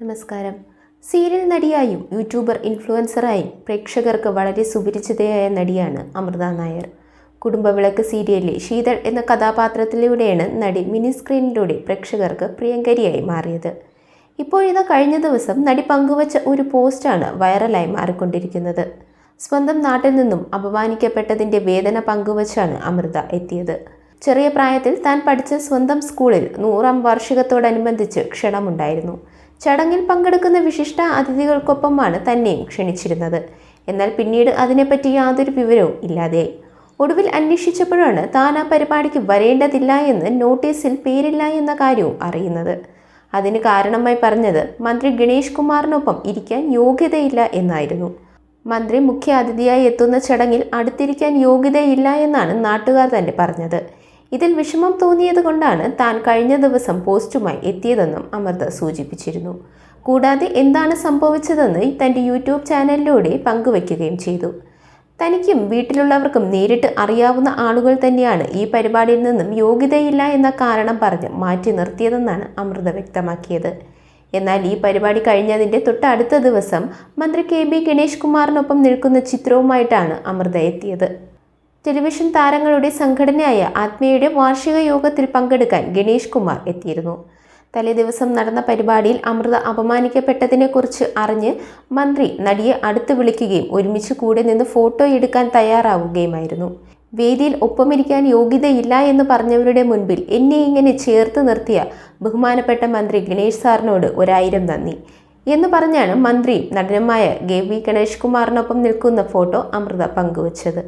നമസ്കാരം. Serial നടിയായും YouTuber ഇൻഫ്ലുവൻസറായും പ്രേക്ഷകർക്ക് വളരെ സുപരിചിതയായ നടിയാണ് അമൃത നായർ. കുടുംബവിളക്ക് സീരിയലിലെ ശീതൾ എന്ന കഥാപാത്രത്തിലൂടെയാണ് നടി മിനി സ്ക്രീനിലൂടെ പ്രേക്ഷകർക്ക് പ്രിയങ്കരിയായി മാറിയത്. ഇപ്പോഴിതാ കഴിഞ്ഞ ദിവസം നടി പങ്കുവച്ച ഒരു പോസ്റ്റാണ് വൈറലായി മാറിക്കൊണ്ടിരിക്കുന്നത്. സ്വന്തം നാട്ടിൽ നിന്നും അപമാനിക്കപ്പെട്ടതിന്റെ വേദന പങ്കുവച്ചാണ് അമൃത എത്തിയത്. ചെറിയ പ്രായത്തിൽ താൻ പഠിച്ച സ്വന്തം സ്കൂളിൽ നൂറാം വാർഷികത്തോടനുബന്ധിച്ച് ക്ഷണമുണ്ടായിരുന്നു. ചടങ്ങിൽ പങ്കെടുക്കുന്ന വിശിഷ്ട അതിഥികൾക്കൊപ്പമാണ് തന്നെയും ക്ഷണിച്ചിരുന്നത്. എന്നാൽ പിന്നീട് അതിനെപ്പറ്റി യാതൊരു വിവരവും ഇല്ലാതെയായി. ഒടുവിൽ അന്വേഷിച്ചപ്പോഴാണ് താൻ ആ പരിപാടിക്ക് വരേണ്ടതില്ല എന്ന് നോട്ടീസിൽ പേരില്ല എന്ന കാര്യവും അറിയുന്നത്. അതിന് കാരണമായി പറഞ്ഞത് മന്ത്രി ഗണേഷ് കുമാറിനൊപ്പം ഇരിക്കാൻ യോഗ്യതയില്ല എന്നായിരുന്നു. മന്ത്രി മുഖ്യ അതിഥിയായി എത്തുന്ന ചടങ്ങിൽ അടുത്തിരിക്കാൻ യോഗ്യതയില്ല എന്നാണ് നാട്ടുകാർ തന്നെ പറഞ്ഞത്. ഇതിൽ വിഷമം തോന്നിയത് കൊണ്ടാണ് താൻ കഴിഞ്ഞ ദിവസം പോസ്റ്റുമായി എത്തിയതെന്നും അമൃത സൂചിപ്പിച്ചിരുന്നു. കൂടാതെ എന്താണ് സംഭവിച്ചതെന്ന് തന്റെ യൂട്യൂബ് ചാനലിലൂടെ പങ്കുവയ്ക്കുകയും ചെയ്തു. തനിക്കും വീട്ടിലുള്ളവർക്കും നേരിട്ട് അറിയാവുന്ന ആളുകൾ തന്നെയാണ് ഈ പരിപാടിയിൽ നിന്നും യോഗ്യതയില്ല എന്ന കാരണം പറഞ്ഞ് മാറ്റി നിർത്തിയതെന്നാണ് അമൃത വ്യക്തമാക്കിയത്. എന്നാൽ ഈ പരിപാടി കഴിഞ്ഞതിന്റെ തൊട്ടടുത്ത ദിവസം മന്ത്രി കെ ബി ഗണേഷ് കുമാറിനൊപ്പം നിൽക്കുന്ന ചിത്രവുമായിട്ടാണ് അമൃത എത്തിയത്. ടെലിവിഷൻ താരങ്ങളുടെ സംഘടനയായ ആത്മീയയുടെ വാർഷിക യോഗത്തിൽ പങ്കെടുക്കാൻ ഗണേഷ് കുമാർ എത്തിയിരുന്നു. തലേദിവസം നടന്ന പരിപാടിയിൽ അമൃത അപമാനിക്കപ്പെട്ടതിനെക്കുറിച്ച് അറിഞ്ഞ് മന്ത്രി നടിയെ അടുത്ത് വിളിക്കുകയും ഒരുമിച്ച് കൂടെ നിന്ന് ഫോട്ടോ എടുക്കാൻ തയ്യാറാവുകയുമായിരുന്നു. വേദിയിൽ ഒപ്പമിരിക്കാൻ യോഗ്യതയില്ല എന്ന് പറഞ്ഞവരുടെ മുൻപിൽ എന്നെ ഇങ്ങനെ ചേർത്ത് നിർത്തിയ ബഹുമാനപ്പെട്ട മന്ത്രി ഗണേഷ് സാറിനോട് ഒരായിരം നന്ദി. എന്ന് പറഞ്ഞാണ് മന്ത്രി നടനുമായ ഗെ വി ഗണേഷ് കുമാറിനൊപ്പം നിൽക്കുന്ന ഫോട്ടോ അമൃത പങ്കുവച്ചത്.